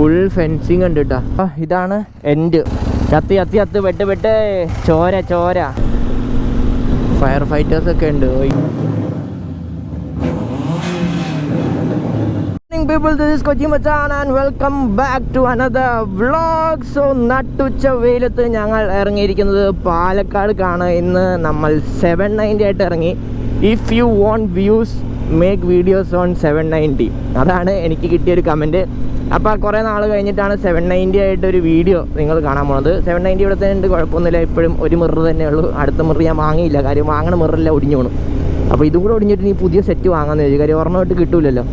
Full fencing ഉണ്ട് കേട്ടോ ഇതാണ് എൻഡ് കത്തി കത്തി കത്ത് വെട്ട് വെട്ട്. ചോര ചോര. ഫയർ ഫൈറ്റേഴ്സ് ഒക്കെ ഉണ്ട് people, this is Kochi Machan and welcome back to another vlog. So നട്ടുച്ച വെയിലത്ത് ഞങ്ങൾ ഇറങ്ങിയിരിക്കുന്നത് പാലക്കാട് കാണാൻ ഇന്ന് നമ്മൾ സെവൻ നയന്റി ആയിട്ട് ഇറങ്ങി. If you want views make videos on seven ninety അതാണ് എനിക്ക് കിട്ടിയൊരു കമന്റ് അപ്പോൾ കുറേ നാൾ കഴിഞ്ഞിട്ടാണ് സെവൻ നയന്റി ആയിട്ട് ഒരു വീഡിയോ നിങ്ങൾ കാണാൻ പോകുന്നത് സെവൻ നയന്റി ഇവിടെ തന്നെ ഉണ്ട് കുഴപ്പമൊന്നുമില്ല. ഇപ്പോഴും ഒരു മിറർ തന്നെ ഉള്ളൂ. അടുത്ത മിറർ ഞാൻ വാങ്ങിയില്ല. കാര്യം വാങ്ങണ മിററില്ല ഒടിഞ്ഞു പോണു. അപ്പോൾ ഇതും കൂടെ ഒടിഞ്ഞിട്ട് നീ പുതിയ സെറ്റ് വാങ്ങാമെന്ന് ചോദിച്ചു കാര്യം ഒരെണ്ണമായിട്ട് കിട്ടൂലല്ലോ.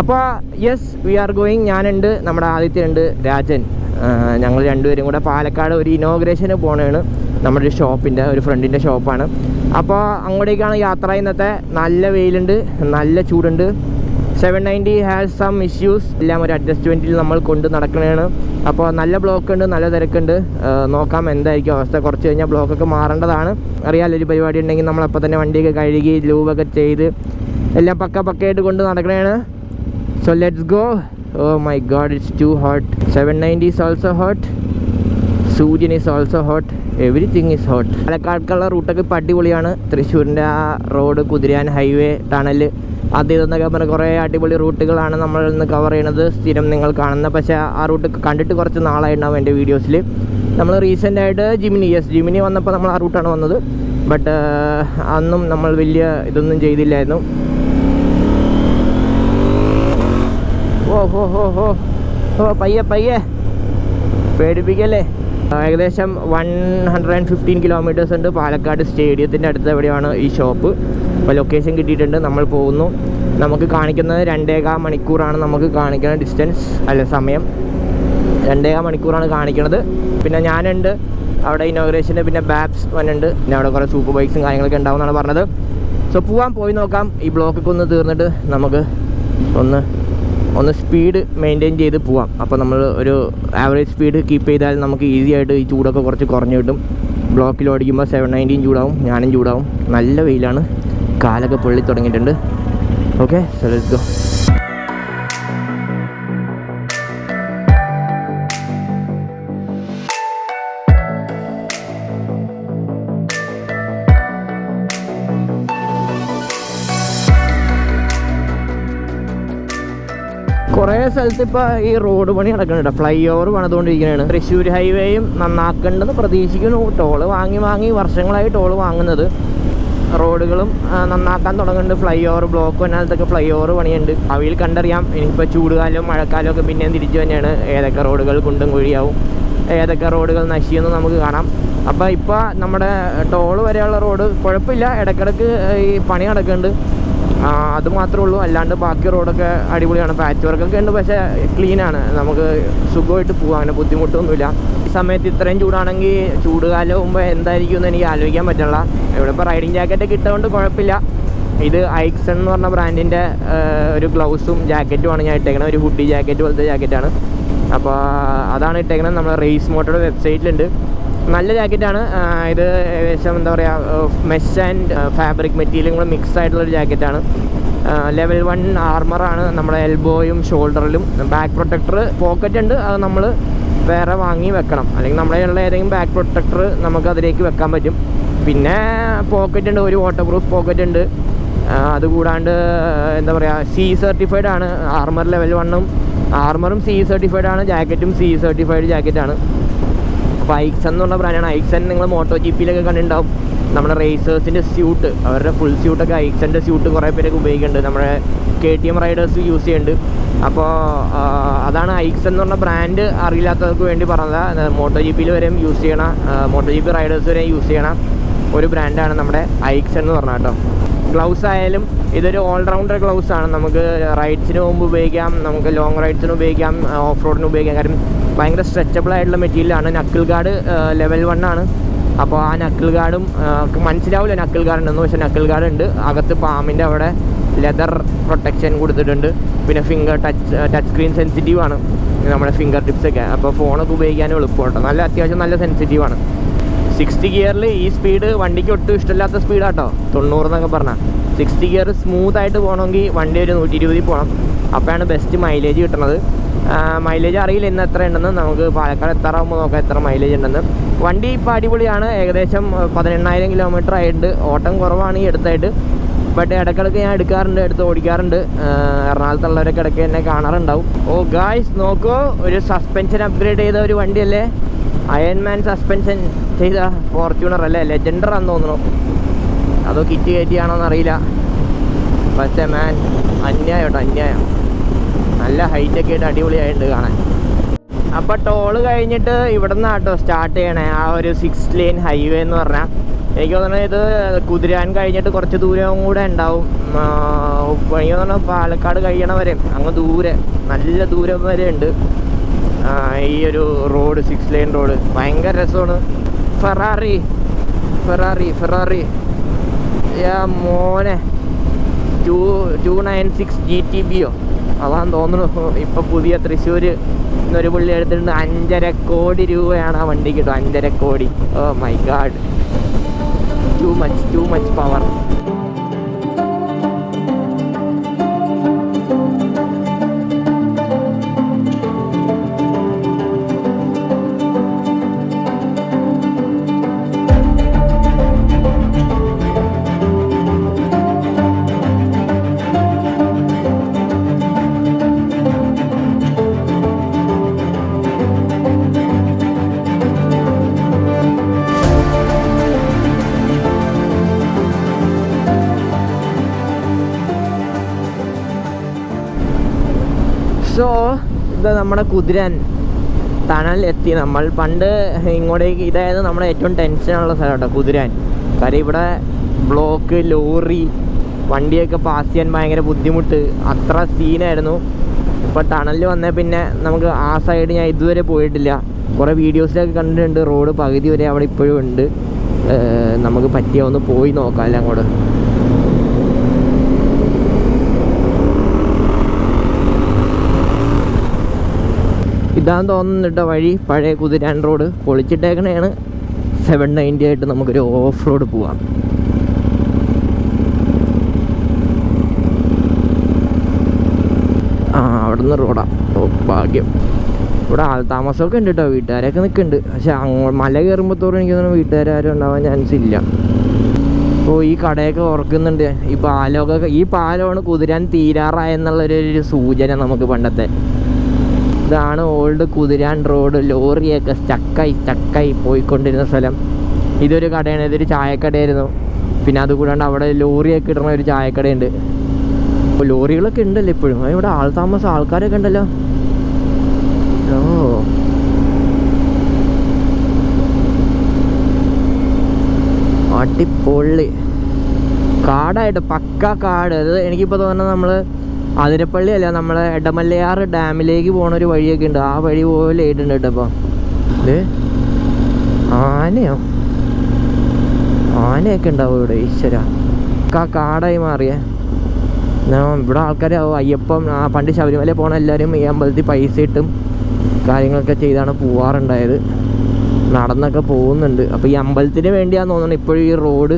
അപ്പോൾ യെസ് വി ആർ ഗോയിങ് ഞാനുണ്ട് നമ്മുടെ ആദിത്യനുണ്ട് രാജൻ. ഞങ്ങൾ രണ്ടുപേരും കൂടെ പാലക്കാട് ഒരു ഇനോഗ്രേഷന് പോകണമാണ് നമ്മുടെ ഒരു ഷോപ്പിന്റെ ഒരു ഫ്രണ്ടിന്റെ ഷോപ്പാണ് അപ്പോൾ അങ്ങോട്ടേക്കാണ് യാത്ര ഇന്നത്തെ. നല്ല വെയിലുണ്ട് നല്ല ചൂടുണ്ട്. Seven ninety has some issues എല്ലാം ഒരു അഡ്ജസ്റ്റ്മെന്റിൽ നമ്മൾ കൊണ്ട് നടക്കണതാണ് അപ്പോൾ നല്ല ബ്ലോക്ക് ഉണ്ട് നല്ല തിരക്കുണ്ട് നോക്കാം എന്തായിരിക്കും അവസ്ഥ കുറച്ച് കഴിഞ്ഞാൽ ബ്ലോക്കൊക്കെ മാറേണ്ടതാണ് അറിയാമല്ലോ ഒരു പരിപാടി ഉണ്ടെങ്കിൽ നമ്മളപ്പോൾ തന്നെ വണ്ടിയൊക്കെ കഴുകി ലൂവൊക്കെ ചെയ്ത് എല്ലാം പക്ക പക്കയായിട്ട് കൊണ്ട് നടക്കണതാണ് So let's go. Oh my god, it's too hot. 790 is also hot. സൂര്യൻ is also hot everything is hot പാലക്കാടുള്ള റൂട്ടൊക്കെ അടിപൊളിയാണ്. തൃശ്ശൂരിന്റെ ആ റോഡ് കുതിരാൻ ഹൈവേ ടണൽ അത് പറഞ്ഞ കുറേ അടിപൊളി റൂട്ടുകളാണ് നമ്മൾ ഇന്ന് കവർ ചെയ്യണത്. സ്ഥിരം നിങ്ങൾ കാണുന്നത് പക്ഷേ ആ റൂട്ട് കണ്ടിട്ട് കുറച്ച് നാളായിട്ടുണ്ടാവും എന്റെ വീഡിയോസിൽ നമ്മൾ റീസെന്റ് ആയിട്ട് ജിമിനി യെസ് ജിമിനി വന്നപ്പോൾ നമ്മൾ ആ റൂട്ടാണ് വന്നത്. ബട്ട് അന്നും നമ്മൾ വലിയ ഇതൊന്നും ചെയ്തില്ലായിരുന്നു. ഓ ഹോ ഹോ ഹോ. ഓ പയ്യെ പയ്യെ. പേടിപ്പിക്കല്ലേ? ഏകദേശം one hundred and fifteen kilometres ഉണ്ട്. പാലക്കാട് സ്റ്റേഡിയത്തിന്റെ അടുത്ത് എവിടെയാണ് ഈ ഷോപ്പ് അപ്പോൾ ലൊക്കേഷൻ കിട്ടിയിട്ടുണ്ട്. നമ്മൾ പോകുന്നു. നമുക്ക് കാണിക്കുന്നത് രണ്ടേകാ മണിക്കൂറാണ് നമുക്ക് കാണിക്കുന്ന ഡിസ്റ്റൻസ് അല്ല സമയം. രണ്ടേകാ മണിക്കൂറാണ് കാണിക്കുന്നത്. പിന്നെ ഞാനുണ്ട്. അവിടെ ഇനോഗ്രേഷന്റെ പിന്നെ ബാബ്സ് വന്നുണ്ട് പിന്നെ അവിടെ കുറേ സൂപ്പർ ബൈക്സും കാര്യങ്ങളൊക്കെ ഉണ്ടാവും എന്നാണ് പറഞ്ഞത്. സോ പോവാൻ പോയി നോക്കാം. ഈ ബ്ലോക്കൊക്കെ ഒന്ന് തീർന്നിട്ട് നമുക്ക് ഒന്ന് ഒന്ന് സ്പീഡ് മെയിന്റെയിൻ ചെയ്ത് പോവാം. അപ്പോൾ നമ്മൾ ഒരു ആവറേജ് സ്പീഡ് കീപ്പ് ചെയ്താൽ നമുക്ക് ഈസി ആയിട്ട് ഈ ചൂടൊക്കെ കുറച്ച് കുറഞ്ഞു കിട്ടും. ബ്ലോക്കിൽ ഓടിക്കുമ്പോൾ സെവൻ നയന്റീൻ ചൂടാവും ഞാനും ചൂടാവും. നല്ല വെയിലാണ്. കാലൊക്കെ പൊള്ളി തുടങ്ങിയിട്ടുണ്ട്. ഓക്കെ സോ ലെറ്റ്സ് ഗോ സ്ഥലത്ത് ഇപ്പോൾ ഈ റോഡ് പണി നടക്കുന്നുണ്ട് ഫ്ലൈ ഓവർ പണിതുകൊണ്ടിരിക്കുകയാണ് തൃശ്ശൂർ ഹൈവേയും നന്നാക്കേണ്ടെന്ന് പ്രതീക്ഷിക്കുന്നു. ടോൾ വാങ്ങി വാങ്ങി വർഷങ്ങളായി ടോൾ വാങ്ങുന്നത്. റോഡുകളും നന്നാക്കാൻ തുടങ്ങുന്നുണ്ട്. ഫ്ലൈ ഓവർ ബ്ലോക്ക് വന്നാലത്തൊക്കെ ഫ്ലൈ ഓവർ പണിയുണ്ട്. അവയിൽ കണ്ടറിയാം. ഇനിയിപ്പോൾ ചൂടുകാലവും മഴക്കാലവും ഒക്കെ പിന്നെയും തിരിച്ചു തന്നെയാണ്. ഏതൊക്കെ റോഡുകൾ കുണ്ടും കുഴിയാവും. ഏതൊക്കെ റോഡുകൾ നശിയെന്ന് നമുക്ക് കാണാം. അപ്പോൾ ഇപ്പോൾ നമ്മുടെ ടോൾ വരെയുള്ള റോഡ് കുഴപ്പമില്ല. ഇടയ്ക്കിടയ്ക്ക് ഈ പണി നടക്കുന്നുണ്ട്. അത് മാത്രമേ ഉള്ളൂ അല്ലാണ്ട് ബാക്കി റോഡൊക്കെ അടിപൊളിയാണ്. പാച്ച് വർക്കൊക്കെ ഉണ്ട് പക്ഷേ ക്ലീനാണ് നമുക്ക് സുഖമായിട്ട് പോകാം അങ്ങനെ ബുദ്ധിമുട്ടൊന്നുമില്ല. ഈ സമയത്ത് ഇത്രയും ചൂടാണെങ്കിൽ ചൂട് കാലം മുമ്പ് എന്തായിരിക്കും എന്ന് എനിക്ക് ആലോചിക്കാൻ പറ്റില്ല. ഇവിടെ ഇപ്പോൾ റൈഡിങ് ജാക്കറ്റ് കിട്ടുകൊണ്ട് കുഴപ്പമില്ല. ഇത് ഐക്സൺ എന്ന് പറഞ്ഞ ബ്രാൻഡിന്റെ ഒരു ഗ്ലൗസും ജാക്കറ്റുമാണ് ഞാൻ ഇട്ടേക്കണത്. ഒരു ഹുഡി ജാക്കറ്റ് പോലത്തെ ജാക്കറ്റാണ് അപ്പോൾ അതാണ് ഇട്ടേക്കണത്. നമ്മുടെ റേസ് മോട്ടോയുടെ വെബ്സൈറ്റിലുണ്ട് നല്ല ജാക്കറ്റാണ്. ഇത് ഏകദേശം എന്താ പറയുക മെഷ് ആൻഡ് ഫാബ്രിക് മെറ്റീരിയലും കൂടെ മിക്സ് ആയിട്ടുള്ളൊരു ജാക്കറ്റാണ്. ലെവൽ വൺ ആർമറാണ് നമ്മുടെ എൽബോയും ഷോൾഡറിലും ബാക്ക് പ്രൊട്ടക്ടർ പോക്കറ്റ് ഉണ്ട്. അത് നമ്മൾ വേറെ വാങ്ങി വെക്കണം. അല്ലെങ്കിൽ നമ്മുടെ ഉള്ള ഏതെങ്കിലും ബാക്ക് പ്രൊട്ടക്ടർ നമുക്ക് അതിലേക്ക് വെക്കാൻ പറ്റും. പിന്നെ പോക്കറ്റ് ഉണ്ട്. ഒരു വാട്ടർ പ്രൂഫ് പോക്കറ്റ് ഉണ്ട് അതുകൂടാണ്ട് എന്താ പറയുക സി സർട്ടിഫൈഡ് ആണ്. ആർമർ ലെവൽ വണ്ണും ആർമറും സി സർട്ടിഫൈഡ് ആണ്. ജാക്കറ്റും സി സർട്ടിഫൈഡ് ജാക്കറ്റാണ് അപ്പോൾ ഐക്സൺ എന്ന് പറഞ്ഞ ബ്രാൻഡാണ് ഐക്സൺ നിങ്ങൾ മോട്ടോ ജി പിയിലൊക്കെ കണ്ടിട്ടുണ്ടാവും. നമ്മുടെ റേസേഴ്സിന്റെ സ്യൂട്ട് അവരുടെ ഫുൾ സ്യൂട്ടൊക്കെ ഐക്സന്റെ സ്യൂട്ട് കുറേ പേരൊക്കെ ഉപയോഗിക്കുന്നുണ്ട്. നമ്മുടെ K T M riders use ചെയ്യുന്നുണ്ട്. അപ്പോൾ അതാണ് ഐക്സൺ എന്ന് പറഞ്ഞ ബ്രാൻഡ് അറിയില്ലാത്തവർക്ക് വേണ്ടി പറഞ്ഞത്. മോട്ടോ ജി പിയിൽ വരെയും യൂസ് ചെയ്യണം മോട്ടോ ജി പി റൈഡേഴ്സ് വരെയും യൂസ് ചെയ്യണം ഒരു ബ്രാൻഡാണ് നമ്മുടെ ഐക്സൺ എന്ന് പറഞ്ഞ കേട്ടോ. ഗ്ലൗസ് ആയാലും ഇതൊരു ഓൾറൗണ്ടർ ഗ്ലൗസ് ആണ്. നമുക്ക് റൈഡ്സിന് മുമ്പ് ഉപയോഗിക്കാം നമുക്ക് ലോങ് റൈഡ്സിന് ഉപയോഗിക്കാം ഓഫ് റോഡിന് ഉപയോഗിക്കാം. കാരണം ഭയങ്കര സ്ട്രെച്ചബിൾ ആയിട്ടുള്ള മെറ്റീരിയലാണ് നക്കിൾ ഗാർഡ് ലെവൽ വൺ ആണ്. അപ്പോൾ ആ നക്കിൾ ഗാർഡും മനസ്സിലാവില്ല നക്കിൾ ഗാർഡ് ഉണ്ടെന്ന്. പക്ഷേ നക്കിൾ ഗാർഡ് ഉണ്ട്. അകത്ത് പാമ്പിന്റെ അവിടെ ലെതർ പ്രൊട്ടക്ഷൻ കൊടുത്തിട്ടുണ്ട്. പിന്നെ finger touch touch screen sensitive ആണ്. നമ്മുടെ ഫിംഗർ ടിപ്സൊക്കെ അപ്പോൾ ഫോണൊക്കെ ഉപയോഗിക്കാനും എളുപ്പമുണ്ട് നല്ല അത്യാവശ്യം നല്ല സെൻസിറ്റീവ് ആണ്. സിക്സ്റ്റി ഗിയറിൽ ഈ സ്പീഡ് വണ്ടിക്ക് ഒട്ടും ഇഷ്ടമില്ലാത്ത സ്പീഡാട്ടോ. തൊണ്ണൂറ് എന്നൊക്കെ പറഞ്ഞാൽ സിക്സ്റ്റി ഗിയർ സ്മൂത്ത് ആയിട്ട് പോകണമെങ്കിൽ വണ്ടി ഒരു നൂറ്റി ഇരുപതിൽ പോകണം. അപ്പോഴാണ് ബെസ്റ്റ് മൈലേജ് കിട്ടുന്നത് മൈലേജ് അറിയില്ല ഇന്ന് എത്ര ഉണ്ടെന്ന്. നമുക്ക് പാലക്കാട് എത്താറാകുമ്പോൾ നോക്കാം എത്ര മൈലേജ് ഉണ്ടെന്ന്. വണ്ടി ഇപ്പോൾ അടിപൊളിയാണ്. ഏകദേശം പതിനെണ്ണായിരം കിലോമീറ്റർ ആയിട്ടുണ്ട്. ഓട്ടം കുറവാണ് ഈ അടുത്തായിട്ട്. ബട്ട് ഇടയ്ക്കിടയ്ക്ക് ഞാൻ എടുക്കാറുണ്ട് എടുത്ത് ഓടിക്കാറുണ്ട്. എറണാകുളത്തുള്ളവരൊക്കെ ഇടയ്ക്ക് എന്നെ കാണാറുണ്ടാവും. ഓ ഗായ്സ് നോക്കൂ. ഒരു സസ്പെൻഷൻ അപ്ഗ്രേഡ് ചെയ്ത ഒരു വണ്ടിയല്ലേ? അയൺമാൻ സസ്പെൻഷൻ ചെയ്ത ഫോർച്യൂണർ അല്ലേ? ലെജൻഡർ ആണെന്ന് തോന്നുന്നു. അതോ കിറ്റ് കയറ്റിയാണോന്ന് അറിയില്ല പക്ഷേ മാൻ അന്യായം കേട്ടോ അന്യായം. നല്ല ഹൈറ്റൊക്കെ ആയിട്ട് അടിപൊളിയായിട്ടുണ്ട് കാണാൻ. അപ്പോൾ ടോൾ കഴിഞ്ഞിട്ട് ഇവിടെ നിന്നാട്ടോ സ്റ്റാർട്ട് ചെയ്യണേ. ആ ഒരു സിക്സ് ലൈൻ ഹൈവേ എന്ന് പറഞ്ഞാൽ എനിക്ക് തോന്നുന്നത് ഇത് കുതിരാൻ കഴിഞ്ഞിട്ട് കുറച്ച് ദൂരവും കൂടെ ഉണ്ടാവും. എനിക്ക് തോന്നുന്നു പാലക്കാട് കഴിയണ വരെ അങ്ങ് ദൂരെ നല്ല ദൂരം വരെ ഉണ്ട്. ഈ ഒരു റോഡ് സിക്സ് ലൈൻ റോഡ് ഭയങ്കര രസമാണ്. ഫെറാറി ഫെറാറി ഫെറാറി മോനെ. Two two nine six G T ബിയോ അതാന്ന് തോന്നുന്നു. ഇപ്പം പുതിയ തൃശ്ശൂർ എന്നൊരു പുള്ളി എടുത്തിട്ടുണ്ട്. അഞ്ചര കോടി രൂപയാണ് ആ വണ്ടിക്ക് കിട്ടും അഞ്ചര കോടി. ഓ my god too much too much power നമ്മുടെ കുതിരൻ തണലെത്തി. നമ്മൾ പണ്ട് ഇങ്ങോട്ടേക്ക് ഇതായത് നമ്മുടെ ഏറ്റവും ടെൻഷനുള്ള സ്ഥലം കേട്ടോ കുതിരാൻ. കാര്യം ഇവിടെ ബ്ലോക്ക് ലോറി വണ്ടിയൊക്കെ പാസ് ചെയ്യാൻ ഭയങ്കര ബുദ്ധിമുട്ട്. അത്ര സീനായിരുന്നു ഇപ്പോൾ ടണലിൽ വന്നേ പിന്നെ നമുക്ക് ആ സൈഡ് ഞാൻ ഇതുവരെ പോയിട്ടില്ല. കുറേ വീഡിയോസിലൊക്കെ കണ്ടിട്ടുണ്ട്. റോഡ് പകുതി വരെ അവിടെ ഇപ്പോഴും ഉണ്ട്. നമുക്ക് പറ്റിയ ഒന്ന് പോയി നോക്കാം അല്ലേ അങ്ങോട്ട്. ഇതാന്ന് തോന്നുന്നിട്ട വഴി. പഴയ കുതിരാൻ റോഡ് പൊളിച്ചിട്ടേക്കണേണ്. സെവൻ നയന്റി ആയിട്ട് നമുക്കൊരു ഓഫ് റോഡ് പോവാം. ആ അവിടെ നിന്ന് റോഡാ. ഓ ഭാഗ്യം. ഇവിടെ ആൾ താമസമൊക്കെ ഉണ്ട് കേട്ടോ. വീട്ടുകാരൊക്കെ നിൽക്കുന്നുണ്ട്. പക്ഷെ അങ്ങോട്ട് മല കയറുമ്പോഴത്തോറും തോറും എനിക്ക് തോന്നുന്നു വീട്ടുകാരും ഉണ്ടാവാൻ ചാൻസ് ഇല്ല. അപ്പോൾ ഈ കടയൊക്കെ ഓർക്കുന്നുണ്ട്. ഈ പാലമൊക്കെ ഈ പാലമാണ് കുതിരാൻ തീരാറായെന്നുള്ളൊരു സൂചന നമുക്ക് പണ്ടത്തെ. ഇതാണ് ഓൾഡ് കുതിരാൻ റോഡ് ലോറിയൊക്കെ സ്റ്റക്കായി സ്റ്റക്കായി പോയിക്കൊണ്ടിരുന്ന സ്ഥലം. ഇതൊരു കടയാണ് ഇതൊരു ചായക്കടയായിരുന്നു. പിന്നെ അതുകൂടാണ്ട് അവിടെ ലോറിയൊക്കെ ഇടുന്ന ഒരു ചായക്കടയുണ്ട്. അപ്പോൾ ലോറികളൊക്കെ ഉണ്ടല്ലോ ഇപ്പോഴും. ഇവിടെ ആൾ താമസം ആൾക്കാരൊക്കെ ഉണ്ടല്ലോ. ഓ. അടിപൊളി. കാടായിട്ട് പക്ക കാട്. അത് എനിക്കിപ്പോൾ തോന്നുന്നത് നമ്മൾ അതിരപ്പള്ളി അല്ല നമ്മളെ എടമല്ലയാർ ഡാമിലേക്ക് പോണ ഒരു വഴിയൊക്കെ ഉണ്ട്. ആ വഴി പോലെ ആയിട്ടുണ്ട് കേട്ടോ അപ്പോൾ ആനയോ? ആനയൊക്കെ ഉണ്ടാവും ഇവിടെ ഈശ്വര. ആ കാടായി മാറിയേ. ഇവിടെ ആൾക്കാർ അയ്യപ്പം ആ പണ്ട് ശബരിമല പോണ എല്ലാവരും ഈ അമ്പലത്തിൽ പൈസ ഇട്ടും കാര്യങ്ങളൊക്കെ ചെയ്താണ് പോവാറുണ്ടായത്. നടന്നൊക്കെ പോകുന്നുണ്ട്. അപ്പോൾ ഈ അമ്പലത്തിന് വേണ്ടിയാന്ന് തോന്നുന്നു ഇപ്പോഴും ഈ റോഡ്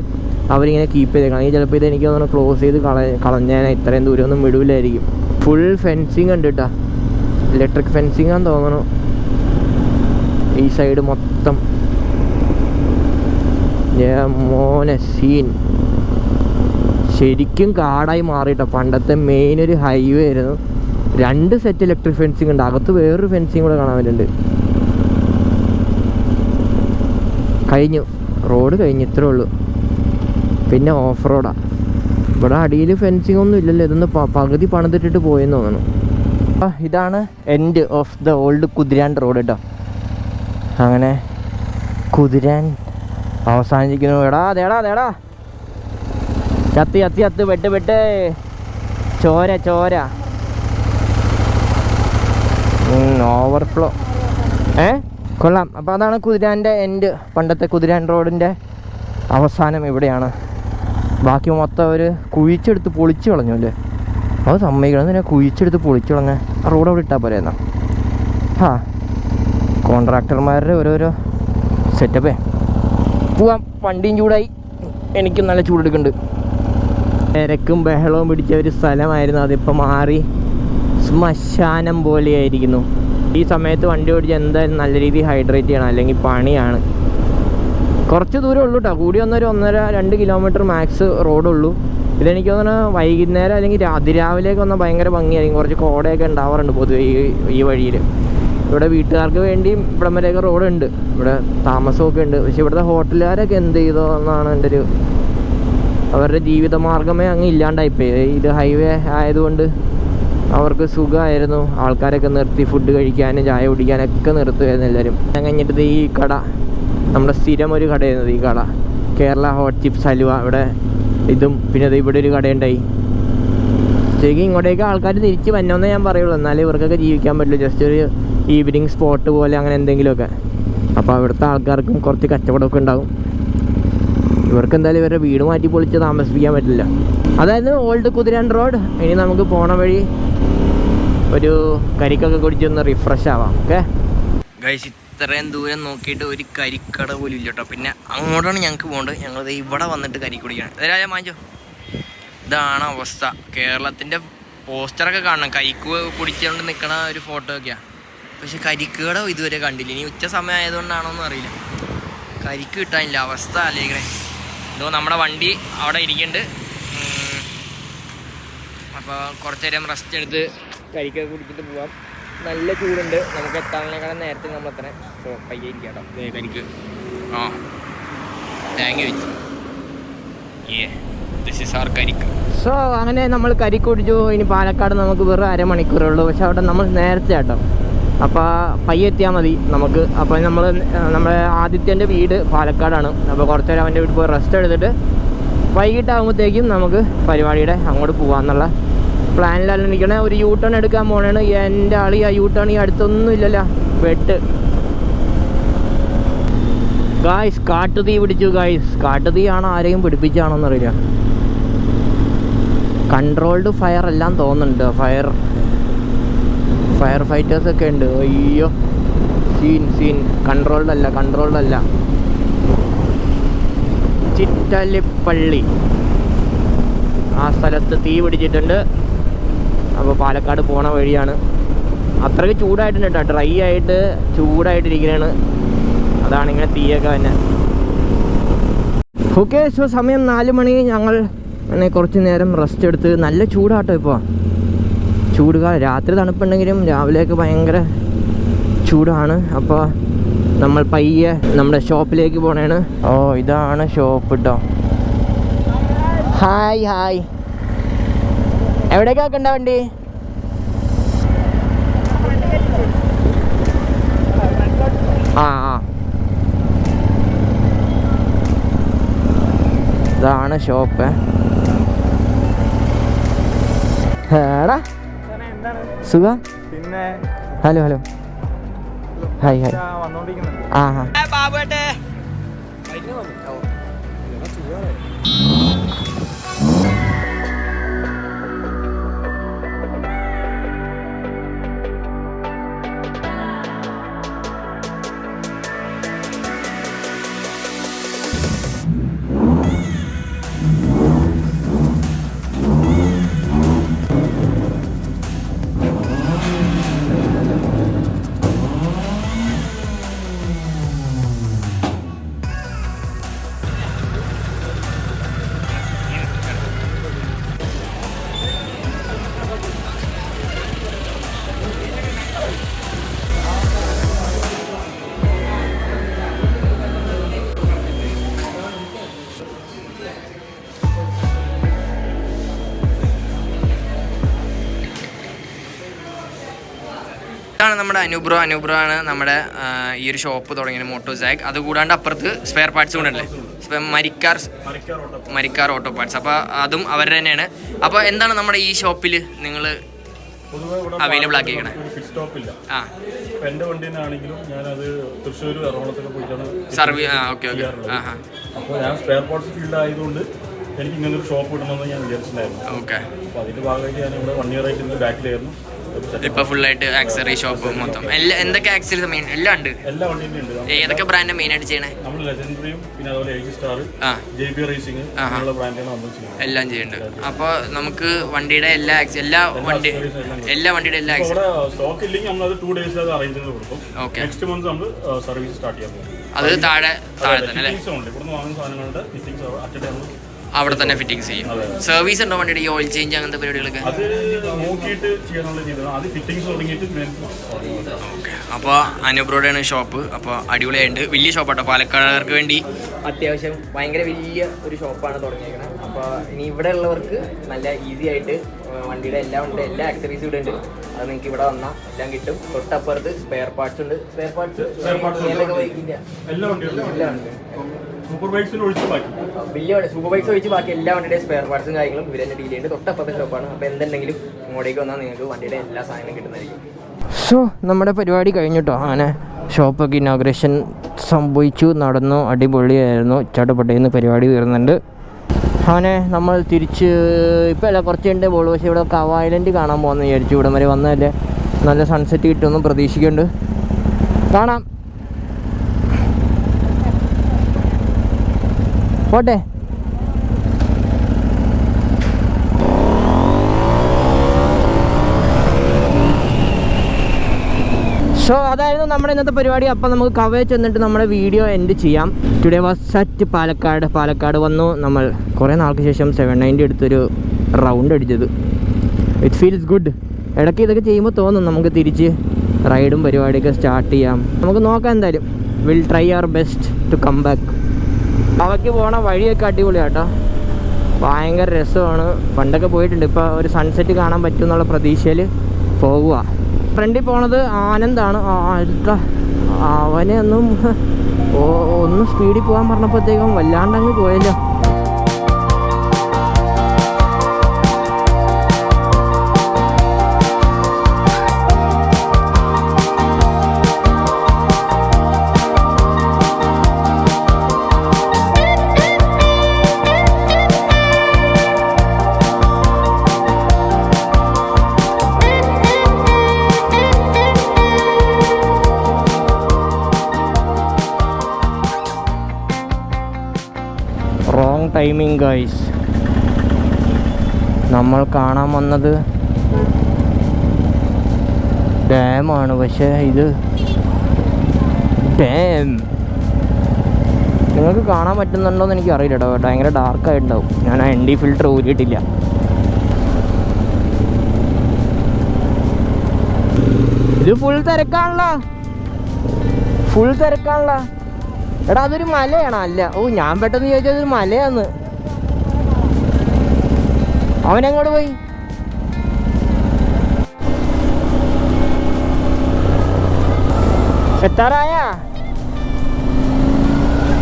അവരിങ്ങനെ കീപ്പ് ചെയ്തേക്കണം. ഈ ചിലപ്പോൾ ഇത് എനിക്ക് തോന്നുന്നു ക്ലോസ് ചെയ്ത് കള കളഞ്ഞാൽ ഇത്രയും ദൂരമൊന്നും വിടൂലായിരിക്കും. ഫുൾ ഫെൻസിങ് ഉണ്ട് കേട്ടോ ഇലക്ട്രിക് ഫെൻസിങ് ആണെന്ന് തോന്നുന്നു. ഈ സൈഡ് മൊത്തം. മോനെ സീൻ ശരിക്കും കാടായി മാറിയിട്ടോ. പണ്ടത്തെ മെയിൻ ഒരു ഹൈവേ ആയിരുന്നു. രണ്ട് സെറ്റ് ഇലക്ട്രിക് ഫെൻസിങ് ഉണ്ട്. അകത്ത് വേറൊരു ഫെൻസിങ് കൂടെ കാണാൻ പറ്റുന്നുണ്ട്. കഴിഞ്ഞു. റോഡ് കഴിഞ്ഞു. ഇത്രേ ഉള്ളൂ. പിന്നെ ഓഫ് റോഡാണ് ഇവിടെ അടിയിൽ ഫെൻസിങ് ഒന്നും ഇല്ലല്ലോ. ഇതൊന്ന് പകുതി പണിതിട്ടിട്ട് പോയെന്ന് തോന്നുന്നു. ആ ഇതാണ് end of the old Kuthiran road കേട്ടോ അങ്ങനെ കുതിരാൻ അവസാനിച്ചിരിക്കുന്നു. എടാ തേടാ തേടാ ചത്ത് ചത്ത് ചത്ത്. വെട്ട് വെട്ട്. ചോര ചോര. ഓവർഫ്ലോ ഏ? കൊള്ളാം. അപ്പോൾ അതാണ് കുതിരാന്റെ എൻഡ് പണ്ടത്തെ കുതിരാൻ റോഡിന്റെ അവസാനം ഇവിടെയാണ്. ബാക്കി മൊത്തം അവർ കുഴിച്ചെടുത്ത് പൊളിച്ചു കളഞ്ഞു അല്ലേ? അത് സമ്മതിക്കണം. തന്നെ കുഴിച്ചെടുത്ത് പൊളിച്ചു കളഞ്ഞ? റോഡ് അവിടെ ഇട്ടാൽ പോരെ എന്നാ. ആ കോൺട്രാക്ടർമാരുടെ ഓരോരോ സെറ്റപ്പേ. പോവാം. വണ്ടിയും ചൂടായി. എനിക്കും നല്ല ചൂടെടുക്കുന്നുണ്ട്. തിരക്കും ബഹളവും പിടിച്ച ഒരു സ്ഥലമായിരുന്നു അതിപ്പോൾ മാറി ശ്മശാനം പോലെയായിരിക്കുന്നു. ഈ സമയത്ത് വണ്ടി ഓടിച്ച് എന്തായാലും നല്ല രീതിയിൽ ഹൈഡ്രേറ്റ് ചെയ്യണം. അല്ലെങ്കിൽ പണിയാണ്. കുറച്ച് ദൂരം ഉള്ളൂ കേട്ടോ കൂടി വന്നൊരു ഒന്നര രണ്ട് കിലോമീറ്റർ മാക്സ് റോഡുള്ളൂ ഇതെനിക്ക് തോന്നുന്നു വൈകുന്നേരം അല്ലെങ്കിൽ അതിരാവിലേക്ക് വന്നാൽ ഭയങ്കര ഭംഗിയായിരിക്കും. കുറച്ച് കോടയൊക്കെ ഉണ്ടാവാറുണ്ട് പൊതുവെ ഈ ഈ വഴിയിൽ ഇവിടെ വീട്ടുകാർക്ക് വേണ്ടിയും ഇവിടം വരെയൊക്കെ റോഡുണ്ട് ഇവിടെ താമസമൊക്കെ ഉണ്ട്. പക്ഷെ ഇവിടുത്തെ ഹോട്ടലുകാരൊക്കെ എന്ത് ചെയ്തോ എന്നാണ് എന്റെ ഒരു അവരുടെ ജീവിതമാർഗമേ അങ്ങ് ഇല്ലാണ്ടായിപ്പോയി ഇത് ഹൈവേ ആയതുകൊണ്ട് അവർക്ക് സുഖമായിരുന്നു. ആൾക്കാരൊക്കെ നിർത്തി ഫുഡ് കഴിക്കാനും ചായ കുടിക്കാനൊക്കെ നിർത്തുമായിരുന്നു എല്ലാവരും. കഴിഞ്ഞിട്ട് ഈ കട നമ്മുടെ സ്ഥിരം ഒരു കടയായിരുന്നു ഈ കട. കേരള ഹോട്ട് ചിപ്സ് ഹലുവ ഇവിടെ ഇതും. പിന്നെ ഇവിടെ ഒരു കടയുണ്ടായി. ശരിക്കും ഇങ്ങോട്ടേക്ക് ആൾക്കാർ തിരിച്ച് വന്നോന്നേ ഞാൻ പറയുള്ളൂ. എന്നാലേ ഇവർക്കൊക്കെ ജീവിക്കാൻ പറ്റുള്ളൂ. ജസ്റ്റ് ഒരു ഈവനിങ് സ്പോട്ട് പോലെ അങ്ങനെ എന്തെങ്കിലുമൊക്കെ. അപ്പോൾ അവിടുത്തെ ആൾക്കാർക്കും കുറച്ച് കച്ചവടമൊക്കെ ഉണ്ടാകും. ഇവർക്ക് എന്തായാലും ഇവരുടെ വീട് മാറ്റി പൊളിച്ച് താമസിപ്പിക്കാൻ പറ്റില്ല. അതായത് ഓൾഡ് കുതിരാൻ റോഡ് ഇനി നമുക്ക് പോണ വഴി ഒരു കരിക്കൊക്കെ കുടിച്ചൊന്ന് റിഫ്രഷ് ആവാം. ഓക്കെ ഇത്രയും ദൂരം നോക്കിയിട്ട് ഒരു കരിക്കട പോലും ഇല്ല കേട്ടോ. പിന്നെ അങ്ങോട്ടാണ് ഞങ്ങൾക്ക് പോകേണ്ടത്. ഞങ്ങൾ ഇവിടെ വന്നിട്ട് കരി കുടിക്കണം. അതായത് മാഞ്ചോ. ഇതാണ് അവസ്ഥ. കേരളത്തിന്റെ പോസ്റ്ററൊക്കെ കാണണം. കരിക്ക് കുടിച്ചുകൊണ്ട് നിൽക്കണ ഒരു ഫോട്ടോ ഒക്കെയാണ് പക്ഷെ ഇതുവരെ കണ്ടില്ല. ഇനി ഉച്ച സമയം ആയതുകൊണ്ടാണോന്നും അറിയില്ല. കരിക്ക് കിട്ടാനില്ല. അവസ്ഥ അല്ലേക്കണേ ഇതോ നമ്മുടെ വണ്ടി അവിടെ ഇരിക്കുന്നുണ്ട് അപ്പോൾ കുറച്ച് നേരം റെസ്റ്റ് എടുത്ത് കരിക്കൊക്കെ കുടിച്ചിട്ട് പോവാം. നല്ല ചൂടുണ്ട്. നമുക്ക് എത്താനേക്കാളും നേരത്തെ നമ്മൾ അത്ര സോ പയ്യെ ഇരിക്കാം ആ. അങ്ങനെ നമ്മൾ കരിക്കുടിച്ചു ഇനി പാലക്കാട് നമുക്ക് വെറും അരമണിക്കൂറേ ഉള്ളൂ പക്ഷെ അവിടെ നമ്മൾ നേരത്തെ ആട്ടോ അപ്പോൾ പയ്യെ എത്തിയാൽ മതി നമുക്ക്. അപ്പോൾ നമ്മൾ നമ്മുടെ ആദിത്യന്റെ വീട് പാലക്കാടാണ്. അപ്പോൾ കുറച്ച് നേരം അവന്റെ വീട്ടിൽ പോയി റെസ്റ്റ് എടുത്തിട്ട് വൈകിട്ടാകുമ്പോഴത്തേക്കും നമുക്ക് പരിപാടിയുടെ അങ്ങോട്ട് പോകാമെന്നുള്ള പ്ലാനിലാണ് നിൽക്കണേ ഒരു യൂ ടേൺ എടുക്കാൻ പോണേണ്. എന്റെ ആളി ആ യൂ ടേൺ ഈ അടുത്തൊന്നും ഇല്ലല്ലോ. വെട്ട്. ഗായ്സ് കാട്ടു തീ പിടിച്ചു ഗായ്സ് കാട്ടു തീ ആണോ ആരെയും പിടിപ്പിച്ചാണോ എന്നറിയില്ല കൺട്രോൾഡ് ഫയർ എല്ലാം തോന്നുന്നുണ്ട്. ഫയർ ഫയർ ഫൈറ്റേഴ്സ് ഒക്കെ ഉണ്ട്. അയ്യോ. സീൻ സീൻ കൺട്രോൾഡ് അല്ല കൺട്രോൾഡ് അല്ല. ചിറ്റലിപ്പള്ളി. സ്ഥലത്ത് തീ പിടിച്ചിട്ടുണ്ട്. അപ്പോൾ പാലക്കാട് പോണ വഴിയാണ്. അത്രയ്ക്ക് ചൂടായിട്ടുണ്ട് കേട്ടോ. ഡ്രൈ ആയിട്ട് ചൂടായിട്ടിരിക്കുകയാണ് അതാണ് ഇങ്ങനെ തീയൊക്കെ തന്നെ. ഓക്കെ സോ സമയം നാല് മണി. ഞങ്ങൾ അങ്ങനെ കുറച്ച് നേരം റെസ്റ്റ് എടുത്ത് നല്ല ചൂടാട്ടോ ഇപ്പോൾ ചൂട് രാത്രി തണുപ്പുണ്ടെങ്കിലും രാവിലെയൊക്കെ ഭയങ്കര ചൂടാണ്. അപ്പോൾ നമ്മൾ പയ്യെ നമ്മുടെ ഷോപ്പിലേക്ക് പോണേണ്. ഓ ഇതാണ് ഷോപ്പ് കേട്ടോ ഹായ് ഹായ്. എവിടേക്കാ ആക്കണ്ട വണ്ടി? ആ ആ. ഇതാണ് ഷോപ്പ് ഏടാ സുഖ? പിന്നെ ഹലോ ഹലോ. ഹായ് ഹായ് ആ ഹാ ഇതാണ് നമ്മുടെ അനുബ്രോ. അനുബ്രോ ആണ് നമ്മുടെ ഈ ഒരു ഷോപ്പ് തുടങ്ങിയ മോട്ടോ സാഗ് അതുകൂടാണ്ട് അപ്പുറത്ത് സ്പെയർ പാർട്സ് കൂടെ ഉണ്ടല്ലേ ഇപ്പം മരിക്കാർ മരിക്കാർ ഓട്ടോ പാർട്സ് അപ്പോൾ അതും അവരുടെ തന്നെയാണ്. അപ്പോൾ എന്താണ് നമ്മുടെ ഈ ഷോപ്പിൽ നിങ്ങൾ അവൈലബിൾ ഇല്ല. ആ. എന്റെ വണ്ടിനാണെങ്കിലും ഞാനത് തൃശ്ശൂർ എറണാകുളത്തൊക്കെ പോയിട്ടാണ് സർവീസ് ആ ഓക്കെ അപ്പോൾ ഞാൻ സ്പെയർ പാർട്സ് ഫീൽഡ് ആയതുകൊണ്ട് എനിക്ക് ഇങ്ങനെ ഒരു ഷോപ്പ് ഇടണമെന്ന് ഞാൻ വിചാരിച്ചിട്ടുണ്ടായിരുന്നു. ഓക്കെ അപ്പോൾ അതിന്റെ ഭാഗമായിട്ട് ഞാൻ ഇവിടെ വൺ ഇയർ ആയിട്ട് ഇതിന്റെ ബാക്കിലായിരുന്നു ഇപ്പൊ ഫുൾ ആയിട്ട് ആക്സറി ഷോപ്പ് മൊത്തം. എല്ലാ എന്തൊക്കെ ആക്സറീസ് മെയിൻ എല്ലാം ഉണ്ട്. എല്ലാ വണ്ടിയും ഉണ്ട്. ഏതൊക്കെ ബ്രാൻഡ് മെയിൻ ആയിട്ട് ചെയ്യണേ? നമ്മൾ ലെജൻഡറിയും പിന്നെ അതുപോലെ സ്റ്റാർ ആ. ജെ ബി റേസിംഗ് അങ്ങനെയുള്ള ബ്രാൻഡാണ് നമ്മൾ ചെയ്യുന്നത്. എല്ലാം ചെയ്യുന്നുണ്ട്. അപ്പോൾ നമുക്ക് വണ്ടിയുടെ എല്ലാ എല്ലാ വണ്ടി എല്ലാ വണ്ടിയുടെ എല്ലാ സ്റ്റോക്ക് ഇല്ലെങ്കിൽ നമ്മൾ അത് ടൂ ഡേയ്സിൽ അത് അറേഞ്ച് ചെയ്ത് കൊടുക്കും. ഓക്കെ നെക്സ്റ്റ് മന്ത് നമ്മൾ സർവീസ് സ്റ്റാർട്ട് ചെയ്യാൻ പോകും. അത് താഴെ താഴെ തന്നെ അല്ലേ? ഇവിടുന്ന് വാങ്ങുന്ന സാധനങ്ങളുടെ ഫിറ്റിംഗ്സ് അറ്റ് ടൈം അവിടെ തന്നെ ഫിറ്റിംഗ് ചെയ്യും. സർവീസ് ഉണ്ടോ വണ്ടിയുടെ ഈ ഓയിൽ ചേഞ്ച് അങ്ങനത്തെ പരിപാടികളൊക്കെ? അപ്പൊ അപ്പോൾ അനുബ്രോഡാണ് ഷോപ്പ്. അപ്പോൾ അടിപൊളിയായിട്ട് വലിയ ഷോപ്പാട്ടോ. പാലക്കാടുകാർക്ക് വേണ്ടി. അത്യാവശ്യം ഭയങ്കര വലിയ ഒരു ഷോപ്പാണ് തുടങ്ങിയേക്കുന്നത് അപ്പോൾ ഇനി ഇവിടെ ഉള്ളവർക്ക് നല്ല ഈസി ആയിട്ട് വണ്ടിയുടെ എല്ലാം ഉണ്ട്. എല്ലാ ആക്സറീസും ഇവിടെ ഉണ്ട് അത് നിങ്ങൾക്ക് ഇവിടെ വന്നാൽ എല്ലാം കിട്ടും. തൊട്ടപ്പുറത്ത് സ്പെയർ പാർട്സ് ഉണ്ട്. സ്പെയർ പാർട്സ് എല്ലാം ഉണ്ട്. സൂപ്പർ ബൈക്സിന് ഒഴിച്ച് ബാക്കി. വലിയ വണ്ടി സൂപ്പർ ബൈക്സ് ഒഴിച്ച് ബാക്കി എല്ലാ വണ്ടിയുടെ സ്പെയർ പാർട്സും കാര്യങ്ങളും ഇവർ തന്നെ ഡീൽ ചെയ്യുന്നുണ്ട് തൊട്ടപ്പുറത്തെ ഷോപ്പാണ് അപ്പോൾ എന്തുണ്ടെങ്കിലും ഇങ്ങോട്ടേക്ക് വന്നാൽ നിങ്ങൾക്ക് വണ്ടിയുടെ എല്ലാ സാധനവും കിട്ടുന്നതായിരിക്കും. സോ നമ്മുടെ പരിപാടി കഴിഞ്ഞിട്ടോ അങ്ങനെ ഷോപ്പൊക്കെ ഇനോഗ്രേഷൻ സംഭവിച്ചു. നടന്നു. അടിപൊളിയായിരുന്നു. ചടപട്ടേന്ന് പരിപാടി തീർന്നുണ്ട് അങ്ങനെ നമ്മൾ തിരിച്ച് ഇപ്പോൾ അല്ല കുറച്ച് ഉണ്ട് ബോൾ പക്ഷേ ഇവിടെ കവ ഐലൻഡ് കാണാൻ പോകുമെന്ന് വിചാരിച്ചു. ഇവിടം വരെ വന്നതല്ലേ? നല്ല സൺസെറ്റ് കിട്ടുമെന്ന് പ്രതീക്ഷിക്കുന്നുണ്ട്. കാണാം. പോട്ടെ. സോ അതായിരുന്നു നമ്മുടെ ഇന്നത്തെ പരിപാടി. അപ്പം നമുക്ക് കവേ ചെന്നിട്ട് നമ്മുടെ വീഡിയോ എൻഡ് ചെയ്യാം. Today was set Palakkad Palakkad വന്നു. നമ്മൾ കുറേ നാൾക്ക് ശേഷം സെവൻ നയന്റി എടുത്തൊരു റൗണ്ട് അടിച്ചത്. ഇറ്റ് ഫീൽസ് ഗുഡ് ഇടയ്ക്ക് ഇതൊക്കെ ചെയ്യുമ്പോൾ തോന്നും നമുക്ക് തിരിച്ച് റൈഡും പരിപാടിയൊക്കെ സ്റ്റാർട്ട് ചെയ്യാം. നമുക്ക് നോക്കാം എന്തായാലും. Will try our best to come back അവയ്ക്ക് പോണ വഴിയൊക്കെ അടിപൊളിയാട്ടോ. ഭയങ്കര രസമാണ്. പണ്ടൊക്കെ പോയിട്ടുണ്ട്. ഇപ്പോൾ ഒരു സൺസെറ്റ് കാണാൻ പറ്റും എന്നുള്ള പ്രതീക്ഷയിൽ പോകുക ഫ്രണ്ടിൽ പോണത് ആനന്ദാണ്. അവനെ ഒന്നും ഒന്ന് സ്പീഡിൽ പോകാൻ പറഞ്ഞപ്പോഴത്തേക്കും വല്ലാണ്ടങ്ങ് പോയല്ലോ. ടൈമിങ് ഗൈസ് നമ്മൾ കാണാൻ വന്നത് ഡാമാണ് പക്ഷേ ഇത് ഡാം നിങ്ങൾക്ക് കാണാൻ പറ്റുന്നുണ്ടോ എന്ന് എനിക്ക് അറിയില്ല കേട്ടോ ഭയങ്കര ഡാർക്കായിട്ടുണ്ടാവും ഞാൻ ആ എൻ ഡി ഫിൽറ്റർ ഊരിയിട്ടില്ല. ഇത് ഫുൾ തിരക്കാണല്ലോ. ഫുൾ തിരക്കാണല്ലോ. എടാ അതൊരു മലയാണ്? അല്ല. ഓ ഞാൻ പെട്ടെന്ന് ചോദിച്ചത് ഒരു മലയാന്ന്. അവനെങ്ങോട്ട് പോയി? എത്താറായ?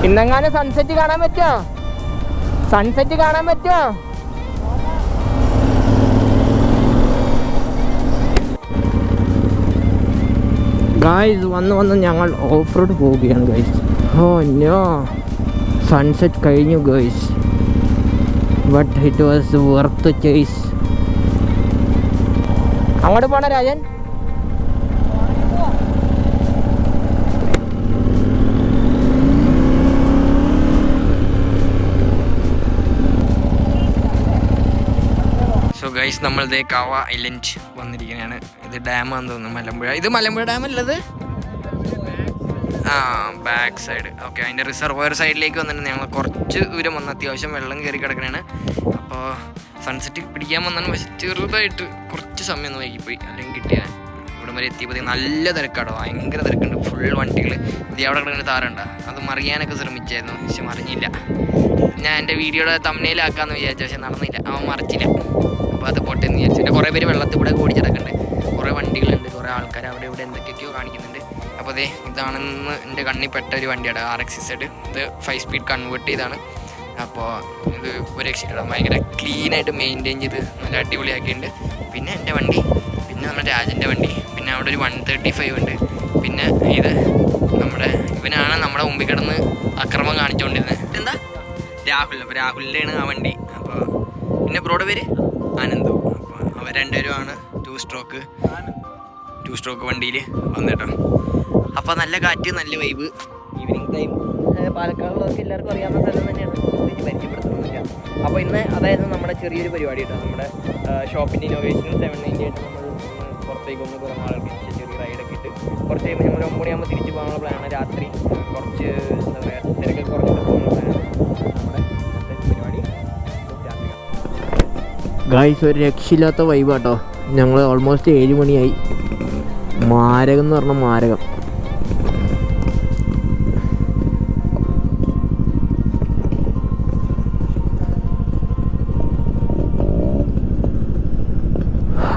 ഇന്നെങ്ങാനും സൺസെറ്റ് കാണാൻ പറ്റുമോ സൺസെറ്റ് കാണാൻ പറ്റുമോ ഗായ്സ് വന്ന് വന്ന് ഞങ്ങൾ ഓഫ് റോഡ് പോവുകയാണ് ഗൈസ് ഓ നോ സൺസെറ്റ് കഴിഞ്ഞു girls but it was worth chase അങ്ങോട്ട് പോണ രാജൻ. സോ ഗൈസ് നമ്മൾ കാവ ഐലൻഡ് വന്നിരിക്കുകയാണ് ഇത് ഡാമാന്ന് തോന്നുന്നു മലമ്പുഴ. ഇത് മലമ്പുഴ ഡാമല്ലത് ആ ബാക്ക് സൈഡ് ഓക്കെ അതിന്റെ റിസർവോയർ സൈഡിലേക്ക് വന്നിട്ട് ഞങ്ങൾ കുറച്ച് ദൂരം വന്ന് അത്യാവശ്യം വെള്ളം കയറി കിടക്കണതാണ് അപ്പോൾ സൺസെറ്റ് പിടിക്കാൻ വന്നാണ്. പക്ഷെ ചെറുതായിട്ട് കുറച്ച് സമയം ഒന്ന് വൈകിപ്പോയി. അല്ലെങ്കിൽ കിട്ടിയ ഇവിടം വരെ എത്തിയപ്പോൾ നല്ല തിരക്കാടോ ഭയങ്കര തിരക്കുണ്ട്. ഫുൾ വണ്ടികൾ ഇത് അവിടെ കിടക്കുന്ന താറുണ്ട അത് മറിയാനൊക്കെ ശ്രമിച്ചായിരുന്നു. പക്ഷെ മറിഞ്ഞില്ല. ഞാൻ എന്റെ വീഡിയോയുടെ തമ്മനയിലാക്കാമെന്ന് വിചാരിച്ചു. പക്ഷെ നടന്നില്ല. അവൻ മറിച്ചില്ല. അപ്പോൾ അത് പോട്ടെ എന്ന് വിചാരിച്ചു. കുറേ പേര് വെള്ളത്തിൽ കൂടെ കൂടി ഓടിച്ചിടക്കുന്നുണ്ട് കുറേ വണ്ടികളുണ്ട്. കുറേ ആൾക്കാർ അവിടെ ഇവിടെ എന്തൊക്കെയൊക്കെയോ കാണിക്കുന്നുണ്ട്. അപ്പോൾ ഇതാണെന്ന് എന്റെ കണ്ണിൽ പെട്ട ഒരു വണ്ടിയാണ് ആർ എക്സ് സെഡ് ഇത് ഫൈവ് സ്പീഡ് കൺവേർട്ട് ചെയ്താണ്. അപ്പോൾ ഇത് ഒരു രക്ഷയില്ല ഭയങ്കര ക്ലീനായിട്ട് മെയിന്റെയിൻ ചെയ്ത് നല്ല അടിപൊളിയാക്കിയിട്ടുണ്ട്. പിന്നെ എന്റെ വണ്ടി പിന്നെ നമ്മുടെ രാജന്റെ വണ്ടി പിന്നെ അവിടെ ഒരു വൺ തേർട്ടി ഫൈവ് ഉണ്ട്. പിന്നെ ഇത് നമ്മുടെ ഇവനാണ് നമ്മുടെ മുമ്പിൽ കിടന്ന് അക്രമം കാണിച്ചുകൊണ്ടിരുന്നത്. എന്താ? രാഹുൽ അപ്പോൾ രാഹുലിന്റെയാണ് ആ വണ്ടി. അപ്പോൾ പിന്നെ ബ്രോഡ് പേര്? ആനന്ദു. അപ്പോൾ അവർ രണ്ടുപേരുമാണ് ടു സ്ട്രോക്ക് ടു സ്ട്രോക്ക് വണ്ടിയിൽ വന്നിട്ടോ. അപ്പോൾ നല്ല കാറ്റ് നല്ല വൈബ്. ഈവനിങ് ടൈം പാലക്കാടുള്ളവർക്ക് എല്ലാവർക്കും അറിയാവുന്ന സ്ഥലം തന്നെയാണ്. പരിചയപ്പെടുത്തുന്നില്ല അപ്പോൾ ഇന്ന് അതായത് നമ്മുടെ ചെറിയൊരു പരിപാടി കേട്ടോ. നമ്മുടെ ഷോപ്പിന്റെ ഇന്നോവേഷനും സെവൻ നയന്റി ആയിട്ട് നമ്മൾ പുറത്തേക്ക് ഒന്ന് കുറേ നാളുകൾക്ക് ചെറിയ റൈഡൊക്കെ ഇട്ട് കുറച്ച് കഴിയുമ്പോൾ ഞങ്ങൾ ഒമ്പത് മണിയാകുമ്പോൾ തിരിച്ച് പോകാനുള്ള പ്ലാനാണ് രാത്രി. കുറച്ച് എന്താ പറയുക തിരക്കൊക്കെ കുറച്ചിട്ട് പോകാനുള്ള പ്ലാനാണ് നമ്മുടെ പരിപാടി. ഗായ്സ് ഒരു രക്ഷയില്ലാത്ത വൈബാട്ടോ കേട്ടോ ഞങ്ങൾ ഓൾമോസ്റ്റ് ഏഴ് മണിയായി. മാരകം എന്ന് പറഞ്ഞാൽ മാരകം.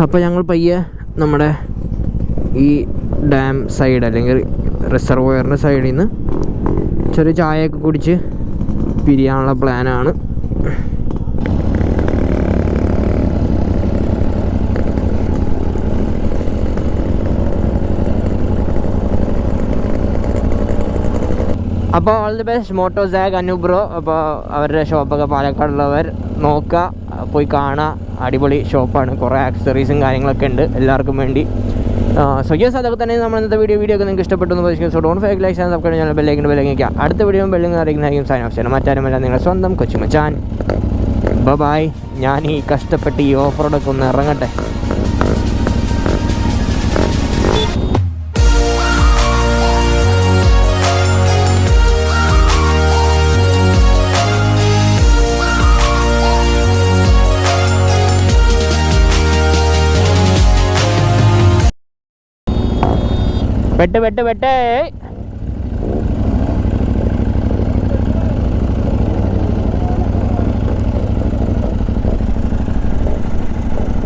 അപ്പോൾ ഞങ്ങൾ പയ്യെ നമ്മുടെ ഈ ഡാം സൈഡ് അല്ലെങ്കിൽ റിസർവോയറിന്റെ സൈഡിൽ നിന്ന് ചെറിയ ചായയൊക്കെ കുടിച്ച് പിരിയാനുള്ള പ്ലാനാണ്. അപ്പോൾ ഓൾ ദി ബെസ്റ്റ് മോട്ടോ സാഗ് അനുബ്രോ അപ്പോൾ അവരുടെ ഷോപ്പൊക്കെ പാലക്കാടുള്ളവർ നോക്കുക പോയി കാണുക. അടിപൊളി ഷോപ്പാണ്. കുറേ ആക്സസറീസും കാര്യങ്ങളൊക്കെ ഉണ്ട് എല്ലാവർക്കും വേണ്ടി. സോ യെസ് അതൊക്കെ തന്നെ നമ്മൾ ഇന്നത്തെ വീഡിയോ വീഡിയോ ഒക്കെ നിങ്ങൾക്ക് ഇഷ്ടപ്പെട്ടു എന്ന് പ്രതീക്ഷിക്കുന്നു. So don't forget like subscribe channel ബെല്ലേക്ക് ബെല്ലേക്ക് അടുത്ത വീഡിയോ ബെല്ലിങ് അറിയിക്കുന്നതായിരിക്കും. സൈൻ ഓഫ് ചെയ്യണം മറ്റാരുമല്ല നിങ്ങളുടെ സ്വന്തം കൊച്ചുമച്ചാൻ. ബബായ് ഞാൻ ഈ കഷ്ടപ്പെട്ട് ഈ ഓഫ് റോഡൊക്കെ ഒന്ന് ഇറങ്ങട്ടെ. വെട്ട് വെട്ട് വെട്ട്.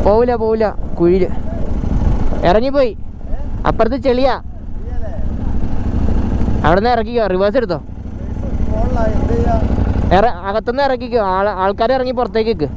പോവില്ല പോവില്ല കുഴിയിൽ ഇറങ്ങിപ്പോയി. അപ്പുറത്ത് ചെളിയാ. അവിടെ നിന്ന് ഇറക്കിക്കോ. റിവേഴ്സ് എടുത്തോ. അകത്തുനിന്ന് ഇറക്കിക്കോ. ആൾ ആൾക്കാർ ഇറങ്ങി പുറത്തേക്ക്